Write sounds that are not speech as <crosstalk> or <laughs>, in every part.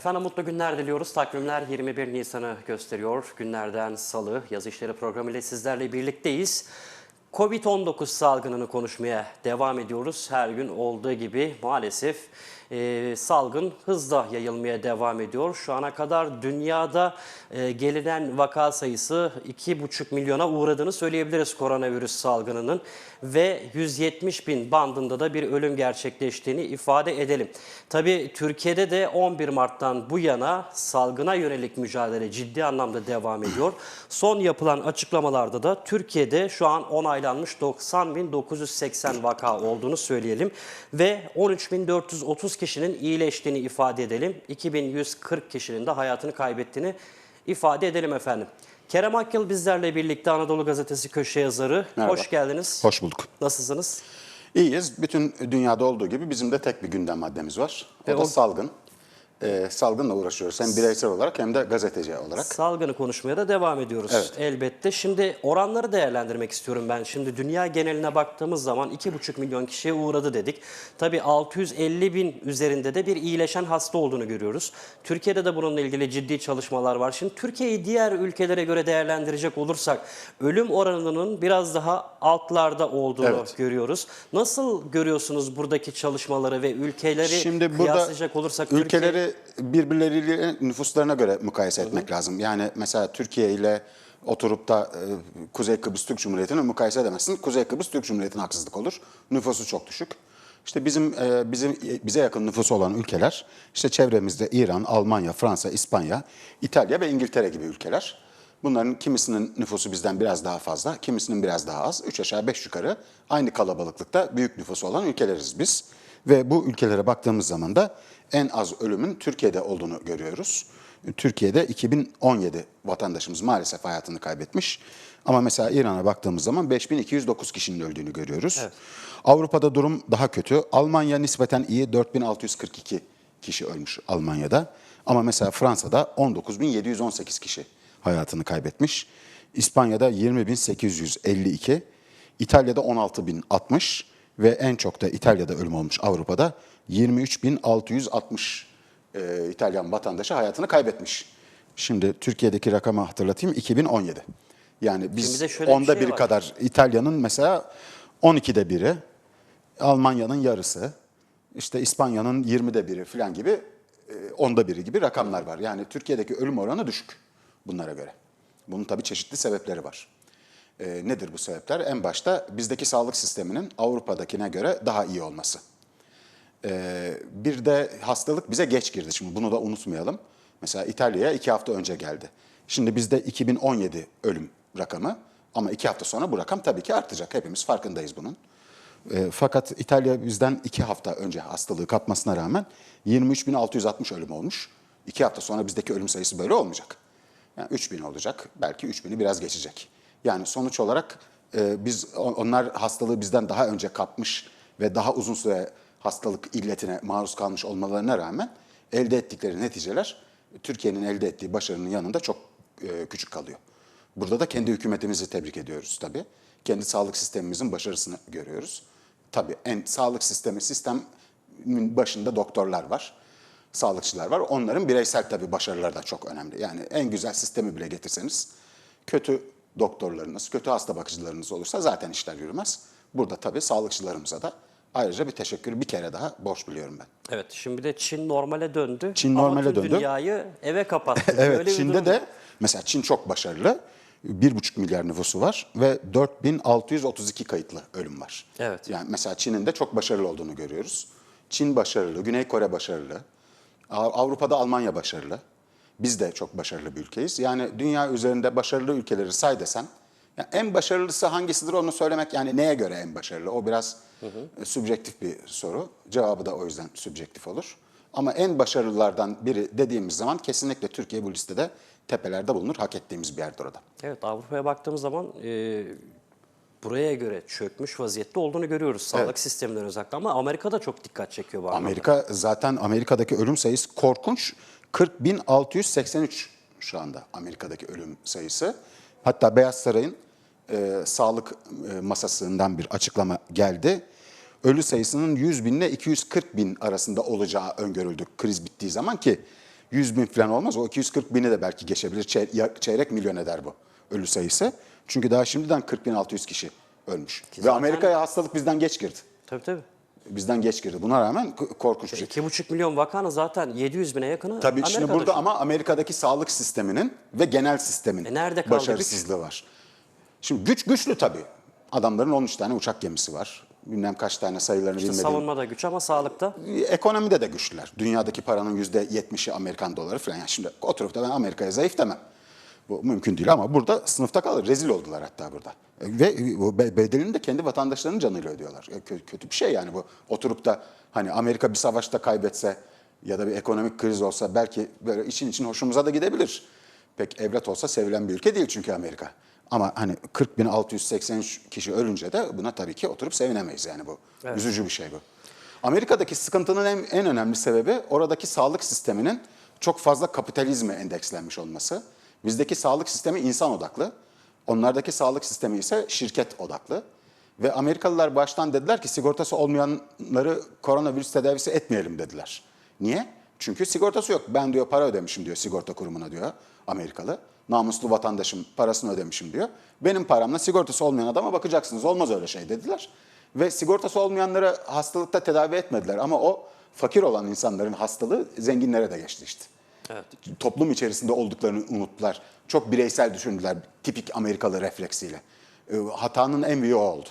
Efendim mutlu günler diliyoruz. Takvimler 21 Nisan'ı gösteriyor. Günlerden salı yazı işleri programı ile sizlerle birlikteyiz. Covid-19 salgınını konuşmaya devam ediyoruz. Her gün olduğu gibi maalesef e, salgın hızla yayılmaya devam ediyor. Şu ana kadar dünyada e, gelinen vaka sayısı 2,5 milyona uğradığını söyleyebiliriz koronavirüs salgınının ve 170 bin bandında da bir ölüm gerçekleştiğini ifade edelim. Tabii Türkiye'de de 11 Mart'tan bu yana salgına yönelik mücadele ciddi anlamda devam ediyor. Son yapılan açıklamalarda da Türkiye'de şu an onaylanmış 90.980 vaka olduğunu söyleyelim ve 13.430 kişinin iyileştiğini ifade edelim. 2140 kişinin de hayatını kaybettiğini ifade edelim efendim. Kerem Akyıl bizlerle birlikte Anadolu Gazetesi köşe yazarı. Merhaba. Hoş geldiniz. Hoş bulduk. Nasılsınız? İyiyiz. Bütün dünyada olduğu gibi bizim de tek bir gündem maddemiz var. O Ve da o- salgın. Ee, salgınla uğraşıyoruz hem bireysel olarak hem de gazeteci olarak. Salgını konuşmaya da devam ediyoruz Evet. elbette. Şimdi oranları değerlendirmek istiyorum ben. Şimdi dünya geneline baktığımız zaman 2,5 milyon kişiye uğradı dedik. Tabii 650 bin üzerinde de bir iyileşen hasta olduğunu görüyoruz. Türkiye'de de bununla ilgili ciddi çalışmalar var. Şimdi Türkiye'yi diğer ülkelere göre değerlendirecek olursak ölüm oranının biraz daha altlarda olduğunu Evet. görüyoruz. Nasıl görüyorsunuz buradaki çalışmaları ve ülkeleri Şimdi burada kıyaslayacak olursak Türkiye- ülkeleri birbirleriyle nüfuslarına göre mukayese etmek lazım. Yani mesela Türkiye ile oturup da e, Kuzey Kıbrıs Türk Cumhuriyeti'ni mukayese edemezsin. Kuzey Kıbrıs Türk Cumhuriyeti'ne haksızlık olur. Nüfusu çok düşük. İşte bizim e, bizim bize yakın nüfusu olan ülkeler işte çevremizde İran, Almanya, Fransa, İspanya, İtalya ve İngiltere gibi ülkeler. Bunların kimisinin nüfusu bizden biraz daha fazla, kimisinin biraz daha az. Üç aşağı beş yukarı aynı kalabalıklıkta büyük nüfusu olan ülkeleriz biz. Ve bu ülkelere baktığımız zaman da en az ölümün Türkiye'de olduğunu görüyoruz. Türkiye'de 2017 vatandaşımız maalesef hayatını kaybetmiş. Ama mesela İran'a baktığımız zaman 5209 kişinin öldüğünü görüyoruz. Avrupa'da durum daha kötü. Almanya nispeten iyi 4642 kişi ölmüş Almanya'da. Ama mesela Fransa'da 19718 kişi hayatını kaybetmiş. İspanya'da 20852, İtalya'da 16060 ve en çok da İtalya'da ölüm olmuş Avrupa'da 23660 e, İtalyan vatandaşı hayatını kaybetmiş. Şimdi Türkiye'deki rakamı hatırlatayım 2017. Yani biz şöyle bir onda şey biri kadar İtalya'nın mesela 12'de biri, Almanya'nın yarısı, işte İspanya'nın 20'de biri falan gibi e, onda biri gibi rakamlar var. Yani Türkiye'deki ölüm oranı düşük bunlara göre. Bunun tabii çeşitli sebepleri var. E, nedir bu sebepler? En başta bizdeki sağlık sisteminin Avrupa'dakine göre daha iyi olması. E, bir de hastalık bize geç girdi. Şimdi bunu da unutmayalım. Mesela İtalya'ya iki hafta önce geldi. Şimdi bizde 2017 ölüm rakamı ama iki hafta sonra bu rakam tabii ki artacak. Hepimiz farkındayız bunun. E, fakat İtalya bizden iki hafta önce hastalığı kapmasına rağmen 23.660 ölüm olmuş. İki hafta sonra bizdeki ölüm sayısı böyle olmayacak. Yani 3000 olacak, belki 3000'i biraz geçecek. Yani sonuç olarak e, biz on- onlar hastalığı bizden daha önce kapmış ve daha uzun süre hastalık illetine maruz kalmış olmalarına rağmen elde ettikleri neticeler Türkiye'nin elde ettiği başarının yanında çok e, küçük kalıyor. Burada da kendi hükümetimizi tebrik ediyoruz tabii. Kendi sağlık sistemimizin başarısını görüyoruz. Tabii en sağlık sistemi sistemin başında doktorlar var, sağlıkçılar var. Onların bireysel tabii başarıları da çok önemli. Yani en güzel sistemi bile getirseniz kötü doktorlarınız, kötü hasta bakıcılarınız olursa zaten işler yürümez. Burada tabii sağlıkçılarımıza da ayrıca bir teşekkür bir kere daha borç biliyorum ben. Evet şimdi de Çin normale döndü. Çin Ama normale döndü. dünyayı eve kapattı. <laughs> Evet, Böyle bir Çin'de de mesela Çin çok başarılı. 1,5 milyar nüfusu var ve 4632 kayıtlı ölüm var. Evet. Yani mesela Çin'in de çok başarılı olduğunu görüyoruz. Çin başarılı, Güney Kore başarılı, Av- Avrupa'da Almanya başarılı. Biz de çok başarılı bir ülkeyiz. Yani dünya üzerinde başarılı ülkeleri say desem, yani en başarılısı hangisidir onu söylemek yani neye göre en başarılı? O biraz e, sübjektif bir soru. Cevabı da o yüzden sübjektif olur. Ama en başarılılardan biri dediğimiz zaman kesinlikle Türkiye bu listede tepelerde bulunur. Hak ettiğimiz bir yerdir orada. Evet Avrupa'ya baktığımız zaman e, buraya göre çökmüş vaziyette olduğunu görüyoruz. Sağlık Evet. sistemleri özellikle ama Amerika'da çok dikkat çekiyor bu anlamda. Amerika zaten Amerika'daki ölüm sayısı korkunç. 40.683 şu anda Amerika'daki ölüm sayısı. Hatta Beyaz Saray'ın e, sağlık e, masasından bir açıklama geldi. Ölü sayısının 100 bin ile 240 bin arasında olacağı öngörüldü kriz bittiği zaman ki 100 bin falan olmaz. O 240 bini de belki geçebilir. Çeyrek milyon eder bu ölü sayısı. Çünkü daha şimdiden 40 bin 600 kişi ölmüş. Ve zaten- Amerika'ya hastalık bizden geç girdi. Tabii tabii. Bizden geç girdi. Buna rağmen korkunç bir şey. 2,5 milyon vakanın zaten 700 bine yakını Tabii şimdi Amerika'da burada şu. ama Amerika'daki sağlık sisteminin ve genel sistemin E nerede kaldı başarısızlığı var. Şimdi güç güçlü tabii. Adamların 13 tane uçak gemisi var. Bilmem kaç tane sayılarını bilmediğim. savunmada güç ama sağlıkta Ekonomide de güçlüler. Dünyadaki paranın yüzde 70'i Amerikan doları falan. Yani şimdi oturup da ben Amerika'ya zayıf demem. Bu mümkün değil ama burada sınıfta kalır. Rezil oldular hatta burada. Ve bu be- bedelini de kendi vatandaşlarının canıyla ödüyorlar. E, kö- Kötü bir şey yani bu. Oturup da hani Amerika bir savaşta kaybetse ya da bir ekonomik kriz olsa belki böyle için için hoşumuza da gidebilir. Pek evlat olsa sevilen bir ülke değil çünkü Amerika. Ama hani 40.683 kişi ölünce de buna tabii ki oturup sevinemeyiz yani bu. Üzücü bir şey bu. Amerika'daki sıkıntının en, en önemli sebebi oradaki sağlık sisteminin çok fazla kapitalizme endekslenmiş olması. Bizdeki sağlık sistemi insan odaklı. Onlardaki sağlık sistemi ise şirket odaklı. Ve Amerikalılar baştan dediler ki sigortası olmayanları koronavirüs tedavisi etmeyelim dediler. Niye? Çünkü sigortası yok. Ben diyor para ödemişim diyor sigorta kurumuna diyor Amerikalı. Namuslu vatandaşım parasını ödemişim diyor. Benim paramla sigortası olmayan adama bakacaksınız. Olmaz öyle şey dediler. Ve sigortası olmayanları hastalıkta tedavi etmediler. Ama o fakir olan insanların hastalığı zenginlere de geçti işte. Evet. Toplum içerisinde olduklarını unuttular. Çok bireysel düşündüler tipik Amerikalı refleksiyle. Ee, Hatanın en büyüğü oldu.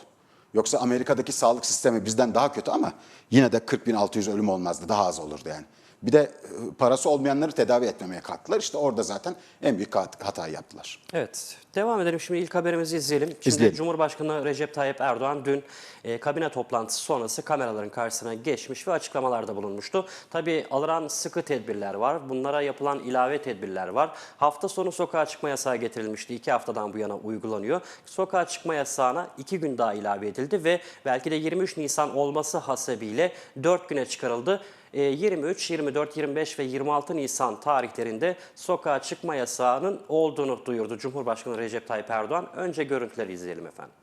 Yoksa Amerika'daki sağlık sistemi bizden daha kötü ama yine de 40.600 ölüm olmazdı. Daha az olurdu yani. Bir de e, parası olmayanları tedavi etmemeye kalktılar. İşte orada zaten en büyük hat- hatayı yaptılar. Evet. Devam edelim. Şimdi ilk haberimizi izleyelim. Şimdi İzleyelim. Cumhurbaşkanı Recep Tayyip Erdoğan dün e, kabine toplantısı sonrası kameraların karşısına geçmiş ve açıklamalarda bulunmuştu. Tabii alınan sıkı tedbirler var. Bunlara yapılan ilave tedbirler var. Hafta sonu sokağa çıkma yasağı getirilmişti. İki haftadan bu yana uygulanıyor. Sokağa çıkma yasağına iki gün daha ilave edildi ve belki de 23 Nisan olması hasebiyle 4 güne çıkarıldı. E, 23, 24, 25 ve 26 Nisan tarihlerinde sokağa çıkma yasağının olduğunu duyurdu Cumhurbaşkanı Recep Tayyip Erdoğan. Önce görüntüleri izleyelim efendim.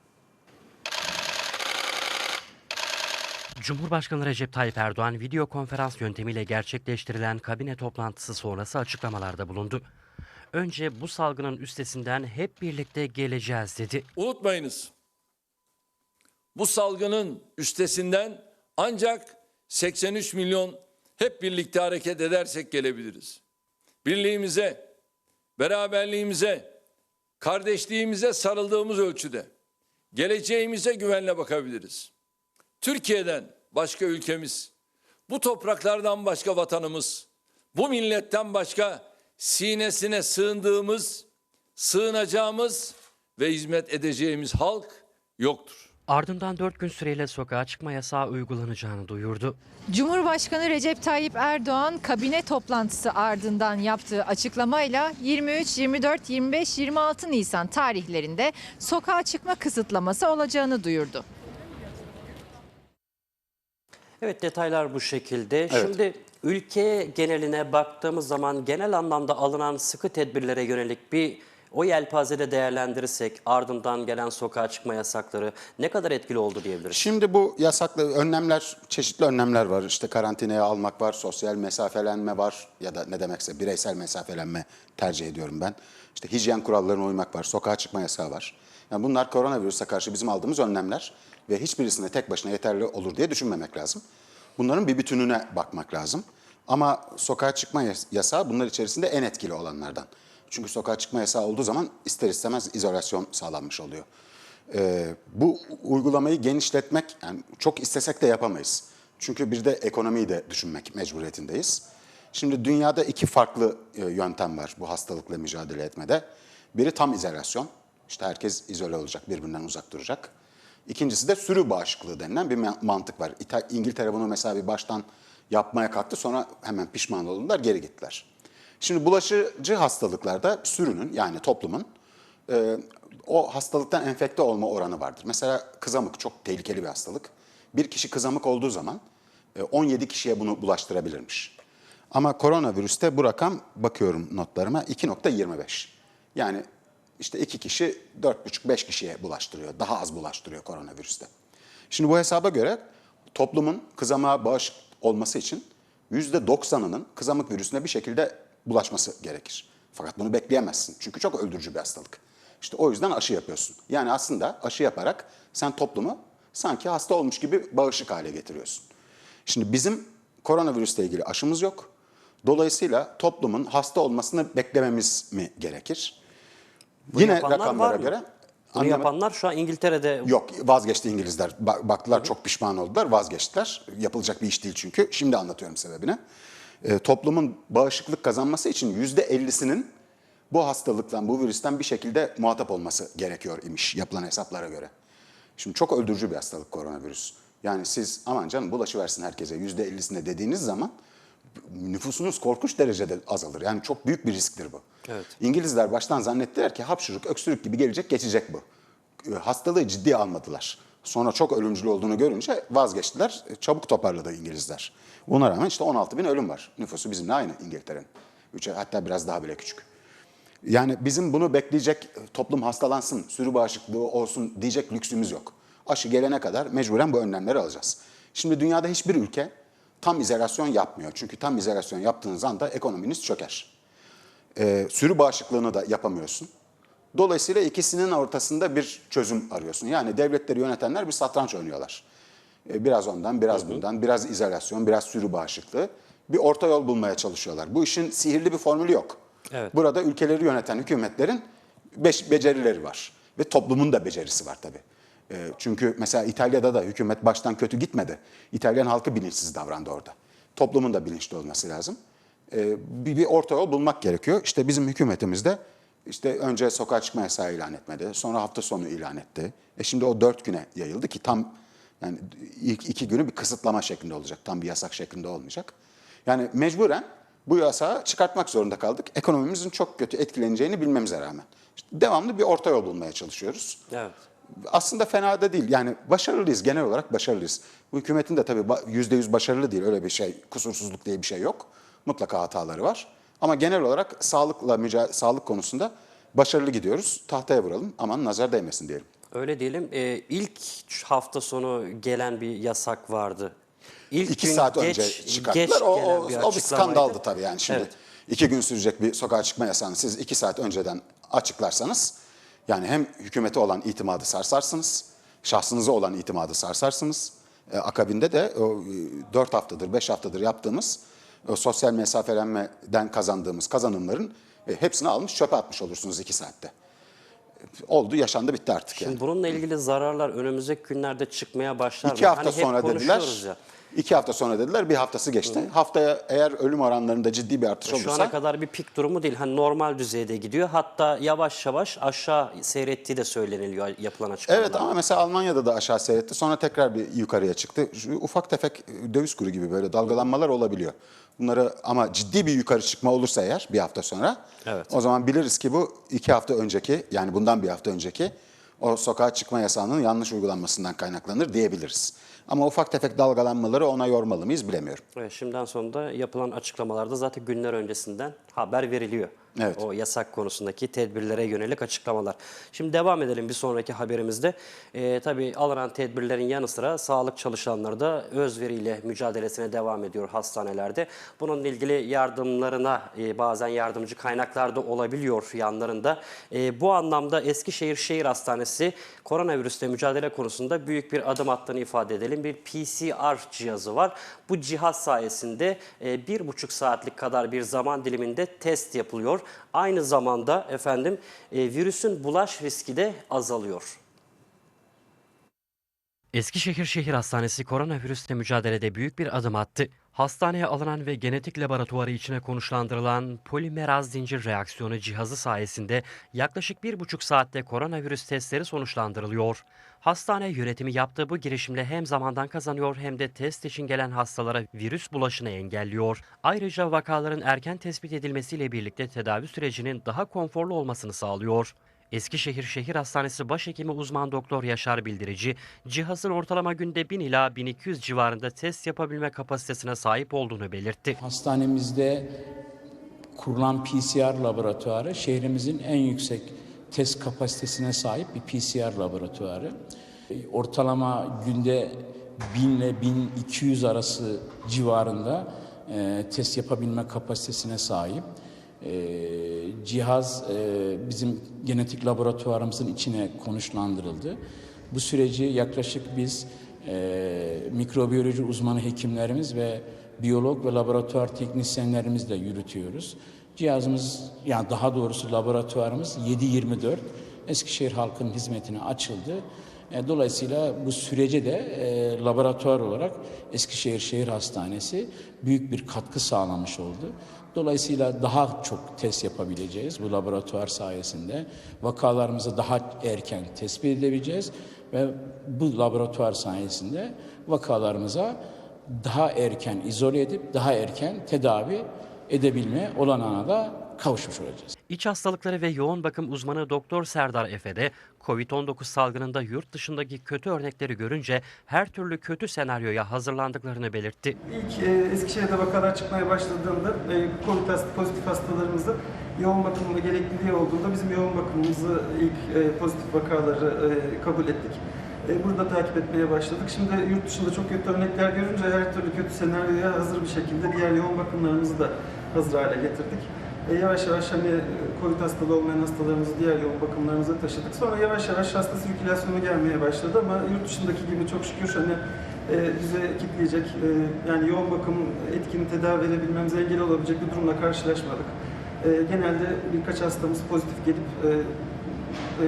Cumhurbaşkanı Recep Tayyip Erdoğan video konferans yöntemiyle gerçekleştirilen kabine toplantısı sonrası açıklamalarda bulundu. Önce bu salgının üstesinden hep birlikte geleceğiz dedi. Unutmayınız. Bu salgının üstesinden ancak 83 milyon hep birlikte hareket edersek gelebiliriz. Birliğimize, beraberliğimize, kardeşliğimize sarıldığımız ölçüde geleceğimize güvenle bakabiliriz. Türkiye'den başka ülkemiz, bu topraklardan başka vatanımız, bu milletten başka sinesine sığındığımız, sığınacağımız ve hizmet edeceğimiz halk yoktur. Ardından 4 gün süreyle sokağa çıkma yasağı uygulanacağını duyurdu. Cumhurbaşkanı Recep Tayyip Erdoğan kabine toplantısı ardından yaptığı açıklamayla 23, 24, 25, 26 Nisan tarihlerinde sokağa çıkma kısıtlaması olacağını duyurdu. Evet detaylar bu şekilde. Şimdi ülke geneline baktığımız zaman genel anlamda alınan sıkı tedbirlere yönelik bir o yelpazede değerlendirirsek ardından gelen sokağa çıkma yasakları ne kadar etkili oldu diyebiliriz. Şimdi bu yasaklı önlemler, çeşitli önlemler var. İşte karantinaya almak var, sosyal mesafelenme var ya da ne demekse bireysel mesafelenme tercih ediyorum ben. İşte hijyen kurallarına uymak var, sokağa çıkma yasağı var. Yani bunlar koronavirüse karşı bizim aldığımız önlemler ve hiçbirisine tek başına yeterli olur diye düşünmemek lazım. Bunların bir bütününe bakmak lazım. Ama sokağa çıkma yas- yasağı bunlar içerisinde en etkili olanlardan. Çünkü sokağa çıkma yasağı olduğu zaman ister istemez izolasyon sağlanmış oluyor. Ee, bu uygulamayı genişletmek yani çok istesek de yapamayız. Çünkü bir de ekonomiyi de düşünmek mecburiyetindeyiz. Şimdi dünyada iki farklı e, yöntem var bu hastalıkla mücadele etmede. Biri tam izolasyon. İşte herkes izole olacak, birbirinden uzak duracak. İkincisi de sürü bağışıklığı denilen bir ma- mantık var. İngiltere bunu mesela bir baştan yapmaya kalktı sonra hemen pişman oldular, geri gittiler. Şimdi bulaşıcı hastalıklarda sürünün yani toplumun e, o hastalıktan enfekte olma oranı vardır. Mesela kızamık çok tehlikeli bir hastalık. Bir kişi kızamık olduğu zaman e, 17 kişiye bunu bulaştırabilirmiş. Ama koronavirüste bu rakam bakıyorum notlarıma 2.25. Yani işte iki kişi 4,5-5 kişiye bulaştırıyor. Daha az bulaştırıyor koronavirüste. Şimdi bu hesaba göre toplumun kızamığa bağışık olması için %90'ının kızamık virüsüne bir şekilde bulaşması gerekir. Fakat bunu bekleyemezsin. Çünkü çok öldürücü bir hastalık. İşte o yüzden aşı yapıyorsun. Yani aslında aşı yaparak sen toplumu sanki hasta olmuş gibi bağışık hale getiriyorsun. Şimdi bizim koronavirüsle ilgili aşımız yok. Dolayısıyla toplumun hasta olmasını beklememiz mi gerekir? Bunu Yine rakamlara göre Bunu anlama- yapanlar şu an İngiltere'de Yok vazgeçti İngilizler. Ba- Baktılar çok pişman oldular vazgeçtiler. Yapılacak bir iş değil çünkü. Şimdi anlatıyorum sebebini. Ee, toplumun bağışıklık kazanması için yüzde ellisinin bu hastalıktan, bu virüsten bir şekilde muhatap olması gerekiyor imiş yapılan hesaplara göre. Şimdi çok öldürücü bir hastalık koronavirüs. Yani siz aman canım bulaşıversin herkese yüzde ellisine dediğiniz zaman nüfusunuz korkunç derecede azalır. Yani çok büyük bir risktir bu. Evet. İngilizler baştan zannettiler ki hapşırık, öksürük gibi gelecek, geçecek bu. E, Hastalığı ciddiye almadılar. Sonra çok ölümcül olduğunu görünce vazgeçtiler. E, Çabuk toparladı İngilizler. Buna rağmen işte 16 bin ölüm var. Nüfusu bizimle aynı İngiltere'nin. Hatta biraz daha bile küçük. Yani bizim bunu bekleyecek e, toplum hastalansın, sürü bağışıklığı olsun diyecek lüksümüz yok. Aşı gelene kadar mecburen bu önlemleri alacağız. Şimdi dünyada hiçbir ülke tam izolasyon yapmıyor. Çünkü tam izolasyon yaptığınız anda ekonominiz çöker. Ee, sürü bağışıklığını da yapamıyorsun. Dolayısıyla ikisinin ortasında bir çözüm arıyorsun. Yani devletleri yönetenler bir satranç oynuyorlar. Ee, biraz ondan, biraz bundan, biraz izolasyon, biraz sürü bağışıklığı. Bir orta yol bulmaya çalışıyorlar. Bu işin sihirli bir formülü yok. Evet. Burada ülkeleri yöneten hükümetlerin becerileri var. Ve toplumun da becerisi var tabii. Ee, çünkü mesela İtalya'da da hükümet baştan kötü gitmedi. İtalyan halkı bilinçsiz davrandı orada. Toplumun da bilinçli olması lazım. Bir, bir orta yol bulmak gerekiyor. İşte bizim hükümetimiz de işte önce sokağa çıkma yasağı ilan etmedi. Sonra hafta sonu ilan etti. E şimdi o dört güne yayıldı ki tam yani ilk iki günü bir kısıtlama şeklinde olacak. Tam bir yasak şeklinde olmayacak. Yani mecburen bu yasağı çıkartmak zorunda kaldık. Ekonomimizin çok kötü etkileneceğini bilmemize rağmen. İşte devamlı bir orta yol bulmaya çalışıyoruz. evet. Aslında fena da değil. Yani başarılıyız. Genel olarak başarılıyız. Bu hükümetin de tabii ba- yüzde yüz başarılı değil. Öyle bir şey, kusursuzluk diye bir şey yok. Mutlaka hataları var. Ama genel olarak sağlıkla müca- sağlık konusunda başarılı gidiyoruz. Tahtaya vuralım. Aman nazar değmesin diyelim. Öyle diyelim. Ee, ilk hafta sonu gelen bir yasak vardı. İlk İki gün saat geç, önce geç çıkarttılar. O, gelen o, bir o bir skandaldı tabii yani. Şimdi Evet. iki gün sürecek bir sokağa çıkma yasağını siz iki saat önceden açıklarsanız yani hem hükümete olan itimadı sarsarsınız, şahsınıza olan itimadı sarsarsınız. E, akabinde de o e, dört haftadır, beş haftadır yaptığımız o sosyal mesafelenmeden kazandığımız kazanımların e, hepsini almış çöpe atmış olursunuz iki saatte. Oldu, yaşandı, bitti artık yani. Şimdi bununla ilgili zararlar önümüzdeki günlerde çıkmaya başlar. İki mı? hafta Hani sonra dediler. ya. İki hafta sonra dediler. Bir haftası geçti. Haftaya eğer ölüm oranlarında ciddi bir artış Şu olursa ana kadar bir pik durumu değil. Hani normal düzeyde gidiyor. Hatta yavaş yavaş aşağı seyrettiği de söyleniliyor yapılan açıklamalarda. Evet ama mesela Almanya'da da aşağı seyretti. Sonra tekrar bir yukarıya çıktı. Şu ufak tefek döviz kuru gibi böyle dalgalanmalar olabiliyor. Bunları ama ciddi bir yukarı çıkma olursa eğer bir hafta sonra Evet. o zaman biliriz ki bu iki hafta önceki yani bundan bir hafta önceki o sokağa çıkma yasağının yanlış uygulanmasından kaynaklanır diyebiliriz. Ama ufak tefek dalgalanmaları ona yormalı mıyız bilemiyorum. Evet, şimdiden sonra da yapılan açıklamalarda zaten günler öncesinden haber veriliyor. Evet. O yasak konusundaki tedbirlere yönelik açıklamalar. Şimdi devam edelim bir sonraki haberimizde. Ee, tabii alınan tedbirlerin yanı sıra sağlık çalışanları da özveriyle mücadelesine devam ediyor hastanelerde. Bununla ilgili yardımlarına e, bazen yardımcı kaynaklar da olabiliyor yanlarında. E, bu anlamda Eskişehir Şehir Hastanesi koronavirüsle mücadele konusunda büyük bir adım attığını ifade edelim. Bir PCR cihazı var. Bu cihaz sayesinde e, bir buçuk saatlik kadar bir zaman diliminde test yapılıyor. Aynı zamanda efendim e, virüsün bulaş riski de azalıyor. Eskişehir Şehir Hastanesi koronavirüsle mücadelede büyük bir adım attı. Hastaneye alınan ve genetik laboratuvarı içine konuşlandırılan polimeraz zincir reaksiyonu cihazı sayesinde yaklaşık bir buçuk saatte koronavirüs testleri sonuçlandırılıyor. Hastane yönetimi yaptığı bu girişimle hem zamandan kazanıyor hem de test için gelen hastalara virüs bulaşını engelliyor. Ayrıca vakaların erken tespit edilmesiyle birlikte tedavi sürecinin daha konforlu olmasını sağlıyor. Eskişehir Şehir Hastanesi Başhekimi uzman doktor Yaşar Bildirici, cihazın ortalama günde 1000 ila 1200 civarında test yapabilme kapasitesine sahip olduğunu belirtti. Hastanemizde kurulan PCR laboratuvarı şehrimizin en yüksek test kapasitesine sahip bir PCR laboratuvarı. Ortalama günde 1000 ile 1200 arası civarında e, test yapabilme kapasitesine sahip. E, cihaz e, bizim genetik laboratuvarımızın içine konuşlandırıldı. Bu süreci yaklaşık biz e, mikrobiyoloji uzmanı hekimlerimiz ve biyolog ve laboratuvar teknisyenlerimizle yürütüyoruz. Cihazımız yani daha doğrusu laboratuvarımız 7/24 Eskişehir halkının hizmetine açıldı. E, Dolayısıyla bu sürece de e, laboratuvar olarak Eskişehir Şehir Hastanesi büyük bir katkı sağlamış oldu. Dolayısıyla daha çok test yapabileceğiz bu laboratuvar sayesinde. Vakalarımızı daha erken tespit edebileceğiz ve bu laboratuvar sayesinde vakalarımıza daha erken izole edip daha erken tedavi edebilme olanağına da kavuşmuş olacağız. İç hastalıkları ve yoğun bakım uzmanı Doktor Serdar Efe de Covid-19 salgınında yurt dışındaki kötü örnekleri görünce her türlü kötü senaryoya hazırlandıklarını belirtti. İlk e, Eskişehir'de vakalar çıkmaya başladığında e, COVID hast- pozitif hastalarımızda yoğun bakım ve gerekliliği olduğunda bizim yoğun bakımımızı ilk e, pozitif vakaları e, kabul ettik. E, burada takip etmeye başladık. Şimdi yurt dışında çok kötü örnekler görünce her türlü kötü senaryoya hazır bir şekilde diğer yoğun bakımlarımızı da hazır hale getirdik. E, yavaş yavaş hani e, COVID hastalığı olmayan hastalarımızı diğer yoğun bakımlarımıza taşıdık. Sonra yavaş yavaş hasta sirkülasyonu gelmeye başladı ama yurt dışındaki gibi çok şükür hani e, bize kitleyecek e, yani yoğun bakım etkin tedavi verebilmemize engel olabilecek bir durumla karşılaşmadık. E, genelde birkaç hastamız pozitif gelip e, e,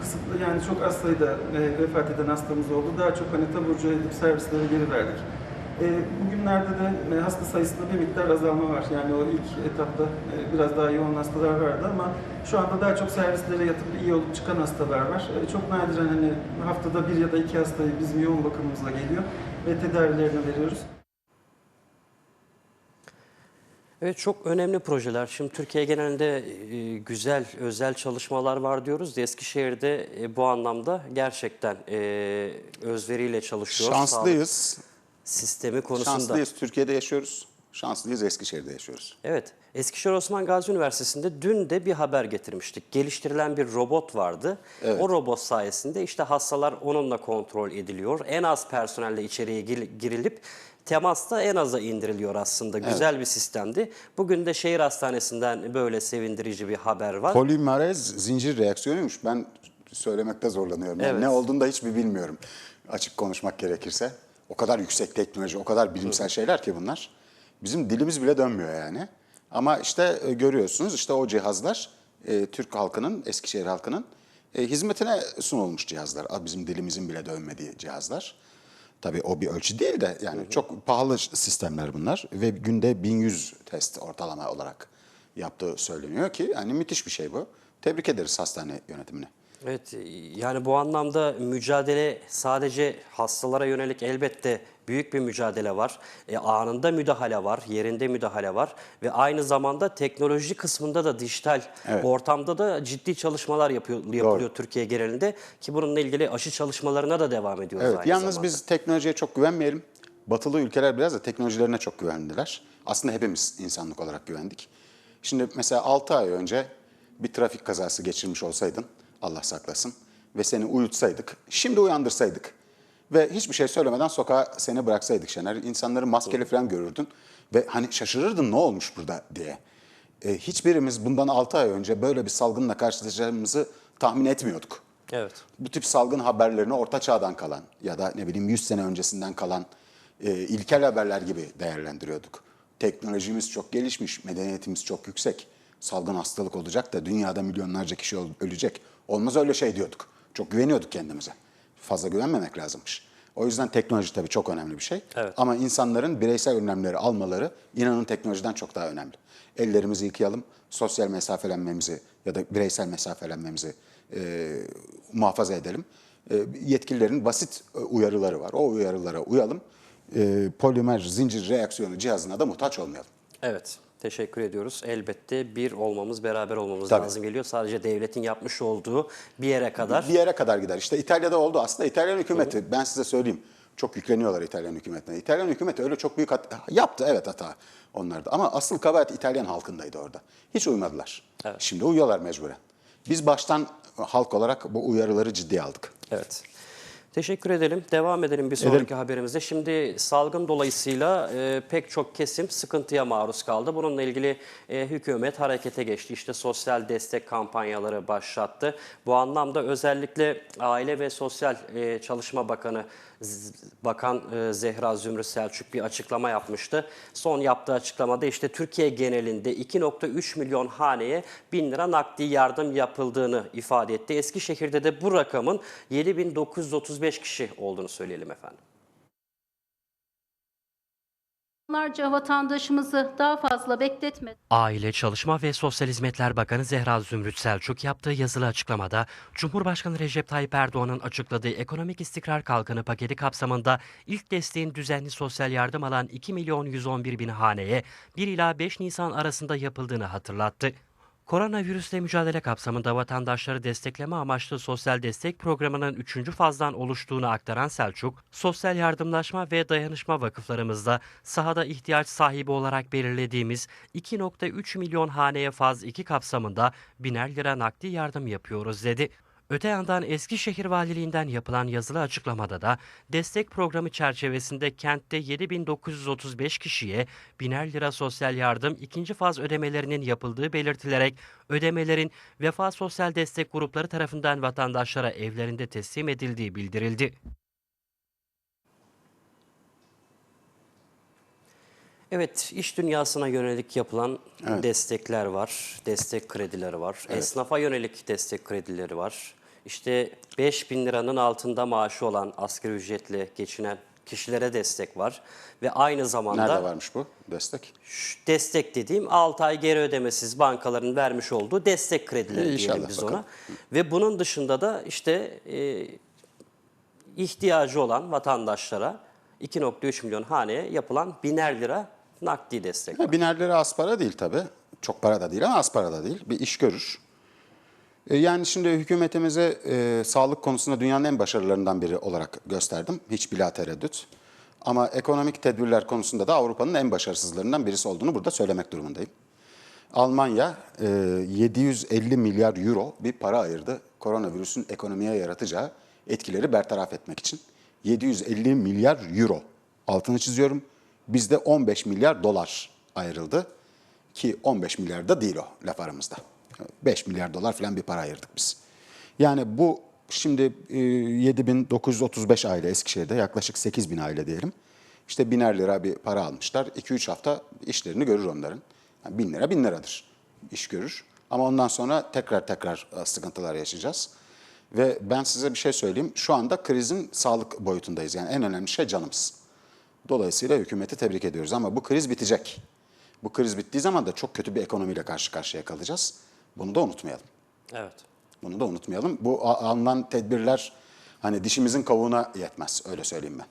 kısıtlı yani çok az sayıda e, vefat eden hastamız oldu. Daha çok hani taburcu edip servislere geri verdik. E, bugünlerde de e, hasta sayısında bir miktar azalma var. Yani o ilk etapta e, biraz daha yoğun hastalar vardı ama şu anda daha çok servislere yatıp iyi olup çıkan hastalar var. E, çok nadiren hani haftada bir ya da iki hastayı bizim yoğun bakımımıza geliyor ve tedavilerini veriyoruz. Evet çok önemli projeler. Şimdi Türkiye genelinde e, güzel özel çalışmalar var diyoruz. da Eskişehir'de e, bu anlamda gerçekten e, özveriyle çalışıyor. Sağlık Şanslıyız. Sistemi konusunda. Şanslıyız. Türkiye'de yaşıyoruz. Şanslıyız. Eskişehir'de yaşıyoruz. Evet. Eskişehir Osman Gazi Üniversitesi'nde dün de bir haber getirmiştik. Geliştirilen bir robot vardı. O robot sayesinde işte hastalar onunla kontrol ediliyor. En az personelle içeriye gir- girilip temas da en aza indiriliyor aslında. Güzel bir sistemdi. Bugün de şehir hastanesinden böyle sevindirici bir haber var. Polimerez zincir reaksiyonuymuş. Ben söylemekte zorlanıyorum. Yani Evet. Ne olduğunu da hiçbir bilmiyorum. Açık konuşmak gerekirse. O kadar yüksek teknoloji, o kadar bilimsel şeyler ki bunlar. Bizim dilimiz bile dönmüyor yani. Ama işte e, görüyorsunuz işte o cihazlar e, Türk halkının, Eskişehir halkının e, hizmetine sunulmuş cihazlar. A, Bizim dilimizin bile dönmediği cihazlar. Tabii o bir ölçü değil de yani çok pahalı sistemler bunlar ve günde 1100 test ortalama olarak yaptığı söyleniyor ki yani müthiş bir şey bu. Tebrik ederiz hastane yönetimine. Evet yani bu anlamda mücadele sadece hastalara yönelik elbette büyük bir mücadele var. E, anında müdahale var, yerinde müdahale var ve aynı zamanda teknoloji kısmında da dijital Evet. ortamda da ciddi çalışmalar yapıyor, yapılıyor Türkiye genelinde ki bununla ilgili aşı çalışmalarına da devam ediyoruz Evet, aynı yalnız zamanda. biz teknolojiye çok güvenmeyelim. Batılı ülkeler biraz da teknolojilerine çok güvendiler. Aslında hepimiz insanlık olarak güvendik. Şimdi mesela 6 ay önce bir trafik kazası geçirmiş olsaydın, Allah saklasın, ve seni uyutsaydık, şimdi uyandırsaydık ve hiçbir şey söylemeden sokağa seni bıraksaydık Şener, insanları maskeli falan görürdün ve hani şaşırırdın ne olmuş burada diye. E, hiçbirimiz bundan 6 ay önce böyle bir salgınla karşılaşacağımızı tahmin etmiyorduk Evet. bu tip salgın haberlerini orta çağdan kalan ya da ne bileyim 100 sene öncesinden kalan e, ilkel haberler gibi değerlendiriyorduk. Teknolojimiz çok gelişmiş, medeniyetimiz çok yüksek. Salgın hastalık olacak da dünyada milyonlarca kişi öl- ölecek. Olmaz öyle şey diyorduk. Çok güveniyorduk kendimize. Fazla güvenmemek lazımmış. O yüzden teknoloji tabii çok önemli bir şey. Evet. Ama insanların bireysel önlemleri almaları inanın teknolojiden çok daha önemli. Ellerimizi yıkayalım, sosyal mesafelenmemizi ya da bireysel mesafelenmemizi e, muhafaza edelim. E, yetkililerin basit uyarıları var. O uyarılara uyalım. E, polimer zincir reaksiyonu cihazına da muhtaç olmayalım. Evet. Teşekkür ediyoruz. Elbette bir olmamız, beraber olmamız Tabii. lazım geliyor. Sadece devletin yapmış olduğu bir yere kadar. Bir yere kadar gider. İşte İtalya'da oldu. Aslında İtalyan hükümeti, ben size söyleyeyim, çok yükleniyorlar İtalyan hükümetine. İtalyan hükümeti öyle çok büyük hata yaptı evet hata onlarda. Ama asıl kabahat İtalyan halkındaydı orada. Hiç uymadılar. Şimdi uyuyorlar mecburen. Biz baştan halk olarak bu uyarıları ciddiye aldık. Evet. Teşekkür edelim. Devam edelim bir sonraki haberimizde. Şimdi salgın dolayısıyla e, pek çok kesim sıkıntıya maruz kaldı. Bununla ilgili e, hükümet harekete geçti. İşte sosyal destek kampanyaları başlattı. Bu anlamda özellikle Aile ve Sosyal e, Çalışma Bakanı Bakan e, Zehra Zümrüt Selçuk bir açıklama yapmıştı. Son yaptığı açıklamada işte Türkiye genelinde 2.3 milyon haneye 1000 lira nakdi yardım yapıldığını ifade etti. Eskişehir'de de bu rakamın 7935 kişi olduğunu söyleyelim efendim. Onlarca vatandaşımızı daha fazla bekletmeden Aile, Çalışma ve Sosyal Hizmetler Bakanı Zehra Zümrüt Selçuk yaptığı yazılı açıklamada Cumhurbaşkanı Recep Tayyip Erdoğan'ın açıkladığı ekonomik istikrar kalkını paketi kapsamında ilk desteğin düzenli sosyal yardım alan 2 milyon 111 bin haneye 1 ila 5 Nisan arasında yapıldığını hatırlattı. Koronavirüsle mücadele kapsamında vatandaşları destekleme amaçlı sosyal destek programının 3. fazdan oluştuğunu aktaran Selçuk, sosyal yardımlaşma ve dayanışma vakıflarımızda sahada ihtiyaç sahibi olarak belirlediğimiz 2.3 milyon haneye faz 2 kapsamında biner lira nakdi yardım yapıyoruz dedi. Öte yandan Eskişehir Valiliğinden yapılan yazılı açıklamada da destek programı çerçevesinde kentte 7935 kişiye biner lira sosyal yardım ikinci faz ödemelerinin yapıldığı belirtilerek ödemelerin Vefa Sosyal Destek Grupları tarafından vatandaşlara evlerinde teslim edildiği bildirildi. Evet, iş dünyasına yönelik yapılan destekler var, destek kredileri var. Esnafa yönelik destek kredileri var. İşte 5 bin liranın altında maaşı olan asgari ücretle geçinen kişilere destek var. Ve aynı zamanda Nerede varmış bu destek? şu destek dediğim 6 ay geri ödemesiz bankaların vermiş olduğu destek kredileri İyi, diyelim biz bakalım. ona. Ve bunun dışında da işte e, ihtiyacı olan vatandaşlara 2.3 milyon haneye yapılan biner lira nakdi destek var. Biner lira az para değil tabii. Çok para da değil ama az para da değil. Bir iş görür. E, Yani şimdi hükümetimize e, sağlık konusunda dünyanın en başarılarından biri olarak gösterdim. Hiç bila tereddüt. Ama ekonomik tedbirler konusunda da Avrupa'nın en başarısızlarından birisi olduğunu burada söylemek durumundayım. Almanya e, 750 milyar euro bir para ayırdı koronavirüsün ekonomiye yaratacağı etkileri bertaraf etmek için. 750 milyar euro. Altını çiziyorum. Bizde 15 milyar dolar ayrıldı. Ki 15 milyar da değil o laf aramızda. 5 milyar dolar falan bir para ayırdık biz. Yani bu şimdi e, 7935 aile Eskişehir'de yaklaşık 8000 aile diyelim. İşte biner lira bir para almışlar. 2-3 hafta işlerini görür onların. Yani bin lira bin liradır iş görür. Ama ondan sonra tekrar tekrar e, sıkıntılar yaşayacağız. Ve ben size bir şey söyleyeyim. Şu anda krizin sağlık boyutundayız. Yani en önemli şey canımız. Dolayısıyla hükümeti tebrik ediyoruz ama bu kriz bitecek. Bu kriz bittiği zaman da çok kötü bir ekonomiyle karşı karşıya kalacağız. Bunu da unutmayalım. Evet. Bunu da unutmayalım. Bu alınan tedbirler hani dişimizin kavuğuna yetmez öyle söyleyeyim ben.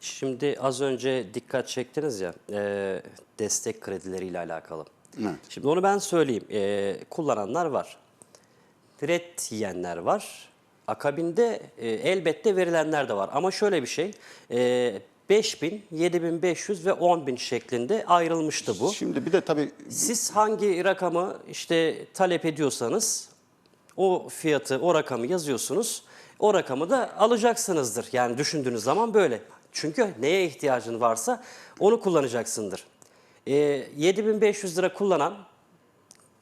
Şimdi az önce dikkat çektiniz ya e, destek kredileriyle alakalı. Evet. Şimdi onu ben söyleyeyim. E, kullananlar var. Red yiyenler var. Akabinde e, elbette verilenler de var. Ama şöyle bir şey. E, 5000, 7500 ve 10000 şeklinde ayrılmıştı bu. Şimdi bir de tabii Siz hangi rakamı işte talep ediyorsanız o fiyatı, o rakamı yazıyorsunuz. O rakamı da alacaksınızdır. Yani düşündüğünüz zaman böyle. Çünkü neye ihtiyacın varsa onu kullanacaksındır. Ee, 7500 lira kullanan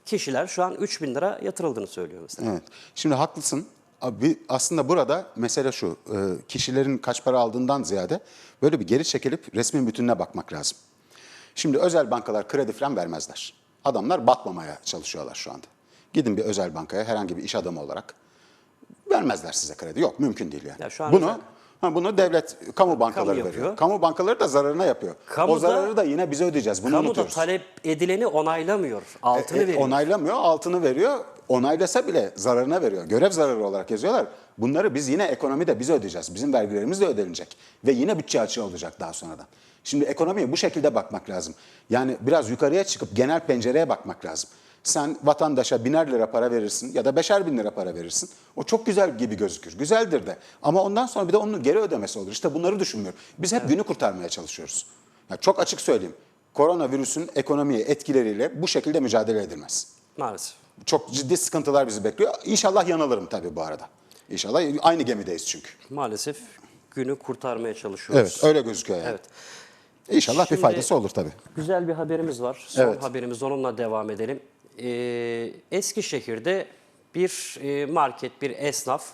kişiler şu an 3000 lira yatırıldığını söylüyor mesela. Evet. Şimdi haklısın. Abi aslında burada mesele şu. e, Kişilerin kaç para aldığından ziyade böyle bir geri çekilip resmin bütününe bakmak lazım. Şimdi özel bankalar kredi falan vermezler. Adamlar batmamaya çalışıyorlar şu anda. Gidin bir özel bankaya herhangi bir iş adamı olarak vermezler size kredi. Yok mümkün değil yani. Ya şu an bunu özel- ha, bunu devlet kamu bankaları yapıyor. veriyor. Kamu bankaları da zararına yapıyor. Kamu o da- zararı da yine bize ödeyeceğiz. Bunu Kamu da unutuyoruz. talep edileni onaylamıyor. Altını E, e, veriyor. Onaylamıyor, altını veriyor. Onaylasa bile zararına veriyor. Görev zararı olarak yazıyorlar. Bunları biz yine ekonomide biz ödeyeceğiz. Bizim vergilerimiz de ödenecek. Ve yine bütçe açığı olacak daha sonradan. Şimdi ekonomiye bu şekilde bakmak lazım. Yani biraz yukarıya çıkıp genel pencereye bakmak lazım. Sen vatandaşa biner lira para verirsin ya da beşer bin lira para verirsin. O çok güzel gibi gözükür. Güzeldir de. Ama ondan sonra bir de onun geri ödemesi olur. İşte bunları düşünmüyor. Biz hep günü kurtarmaya çalışıyoruz. Ya çok açık söyleyeyim. Koronavirüsün ekonomiye etkileriyle bu şekilde mücadele edilmez. Maalesef. Çok ciddi sıkıntılar bizi bekliyor. İnşallah yanılırım tabii bu arada. İnşallah aynı gemideyiz çünkü. Maalesef günü kurtarmaya çalışıyoruz. Evet öyle gözüküyor yani. Evet. İnşallah Şimdi- bir faydası olur tabii. Güzel bir haberimiz var. Son Evet. haberimiz onunla devam edelim. Ee, Eskişehir'de bir e, market, bir esnaf.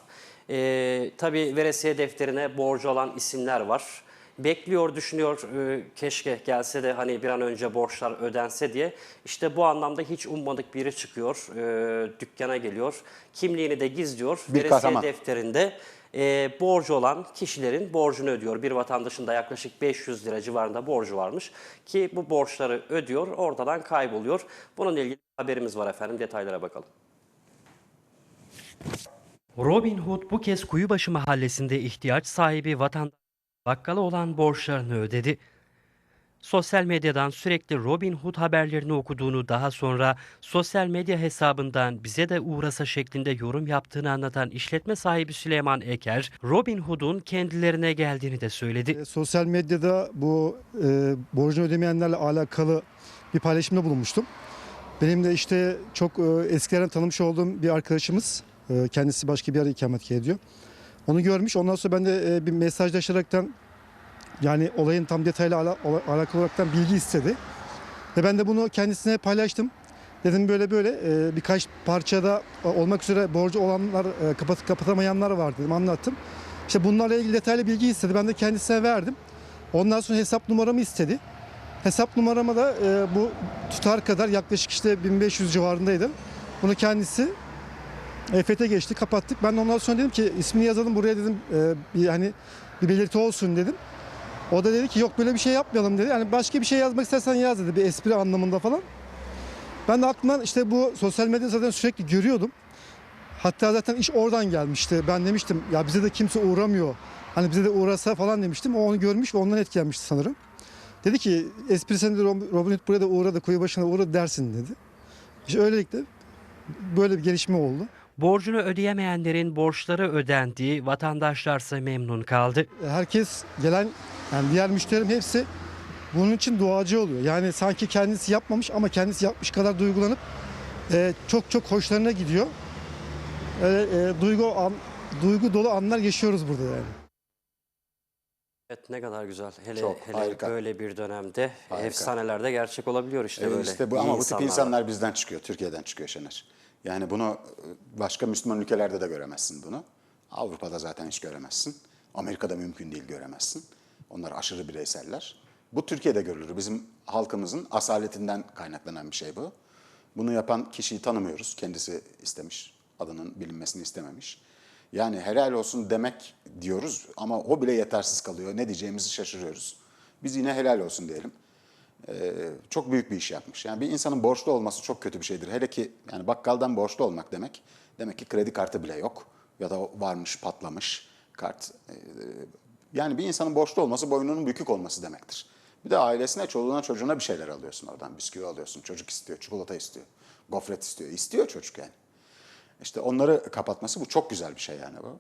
E, tabii veresiye defterine borcu olan isimler var. Bekliyor, düşünüyor e, keşke gelse de hani bir an önce borçlar ödense diye. İşte bu anlamda hiç ummadık biri çıkıyor, e, dükkana geliyor. Kimliğini de gizliyor. Bir veresiye kahraman. defterinde e, borcu olan kişilerin borcunu ödüyor. Bir vatandaşın da yaklaşık 500 lira civarında borcu varmış ki bu borçları ödüyor, oradan kayboluyor. Bununla ilgili haberimiz var efendim, detaylara bakalım. Robin Hood bu kez Kuyubaşı mahallesinde ihtiyaç sahibi vatandaş bakkala olan borçlarını ödedi. Sosyal medyadan sürekli Robin Hood haberlerini okuduğunu daha sonra sosyal medya hesabından bize de uğrasa şeklinde yorum yaptığını anlatan işletme sahibi Süleyman Eker, Robin Hood'un kendilerine geldiğini de söyledi. E, Sosyal medyada bu e, borcunu ödemeyenlerle alakalı bir paylaşımda bulunmuştum. Benim de işte çok e, eskilerden tanımış olduğum bir arkadaşımız, e, kendisi başka bir yerde ikamet ediyor. Onu görmüş. Ondan sonra ben de e, bir mesajlaşaraktan yani olayın tam detaylı ala, alakalı olaraktan bilgi istedi. Ve ben de bunu kendisine paylaştım. Dedim böyle böyle e, birkaç parçada e, olmak üzere borcu olanlar, e, kapat, kapatamayanlar var dedim anlattım. İşte bunlarla ilgili detaylı bilgi istedi. Ben de kendisine verdim. Ondan sonra hesap numaramı istedi. Hesap numarama da e, bu tutar kadar yaklaşık işte 1500 civarındaydı. Bunu kendisi EFT geçti, kapattık. Ben de ondan sonra dedim ki ismini yazalım buraya dedim. E, bir hani bir belirti olsun dedim. O da dedi ki yok böyle bir şey yapmayalım dedi. Yani başka bir şey yazmak istersen yaz dedi bir espri anlamında falan. Ben de aklımdan işte bu sosyal medyada zaten sürekli görüyordum. Hatta zaten iş oradan gelmişti. Ben demiştim ya bize de kimse uğramıyor. Hani bize de uğrasa falan demiştim. O onu görmüş ve ondan etkilenmişti sanırım. Dedi ki espri sen de Rob- Robin Hood buraya da uğradı, kuyu başına uğradı dersin dedi. İşte öylelikle böyle bir gelişme oldu. Borcunu ödeyemeyenlerin borçları ödendiği, vatandaşlarsa memnun kaldı. Herkes gelen yani diğer müşterim hepsi bunun için duacı oluyor. Yani sanki kendisi yapmamış ama kendisi yapmış kadar duygulanıp e, çok çok hoşlarına gidiyor. E, e, duygu an, duygu dolu anlar yaşıyoruz burada yani. Evet ne kadar güzel. Hele Çok, hele harika. böyle bir dönemde Harika. efsaneler de gerçek olabiliyor işte Evet, böyle. işte bu, ama bu tip insanlar bizden çıkıyor, Türkiye'den çıkıyor Şener. Yani bunu e, başka Müslüman ülkelerde de göremezsin bunu. Avrupa'da zaten hiç göremezsin. Amerika'da mümkün değil göremezsin. Onlar aşırı bireyseller. Bu Türkiye'de görülür. Bizim halkımızın asaletinden kaynaklanan bir şey bu. Bunu yapan kişiyi tanımıyoruz. Kendisi istemiş. Adının bilinmesini istememiş. Yani helal olsun demek diyoruz ama o bile yetersiz kalıyor. Ne diyeceğimizi şaşırıyoruz. Biz yine helal olsun diyelim çok büyük bir iş yapmış. Yani bir insanın borçlu olması çok kötü bir şeydir. Hele ki yani bakkaldan borçlu olmak demek, demek ki kredi kartı bile yok ya da varmış patlamış kart. Ee, Yani bir insanın borçlu olması boynunun bükük olması demektir. Bir de ailesine, çoluğuna, çocuğuna bir şeyler alıyorsun oradan. Bisküvi alıyorsun, çocuk istiyor, çikolata istiyor, gofret istiyor. İstiyor çocuk yani. İşte onları kapatması bu çok güzel bir şey yani bu.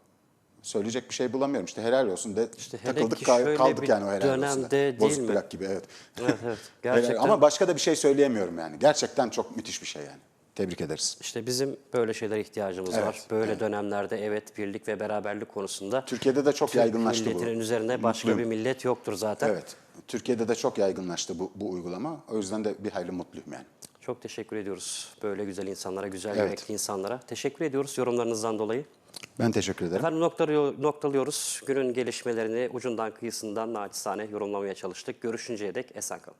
Söyleyecek bir şey bulamıyorum. İşte helal olsun de İşte takıldık kaldık yani o helal olsun. dönemde değil Bozuk mi? plak gibi evet. Evet, evet. <laughs> Gerçekten. Ama başka da bir şey söyleyemiyorum yani. Gerçekten çok müthiş bir şey yani. Tebrik ederiz. İşte bizim böyle şeylere ihtiyacımız Evet, var. Böyle evet. dönemlerde evet birlik ve beraberlik konusunda Türkiye'de de çok Türk yaygınlaştı bu. milletinin üzerine başka Mutluyum. bir millet yoktur zaten. Evet. Türkiye'de de çok yaygınlaştı bu, bu uygulama. O yüzden de bir hayli mutluyum yani. Çok teşekkür ediyoruz böyle güzel insanlara, güzel Evet. yürekli insanlara. Teşekkür ediyoruz yorumlarınızdan dolayı. Ben teşekkür ederim. Efendim noktalıyor- noktalıyoruz. Günün gelişmelerini ucundan kıyısından naçizane yorumlamaya çalıştık. Görüşünceye dek esen kalın.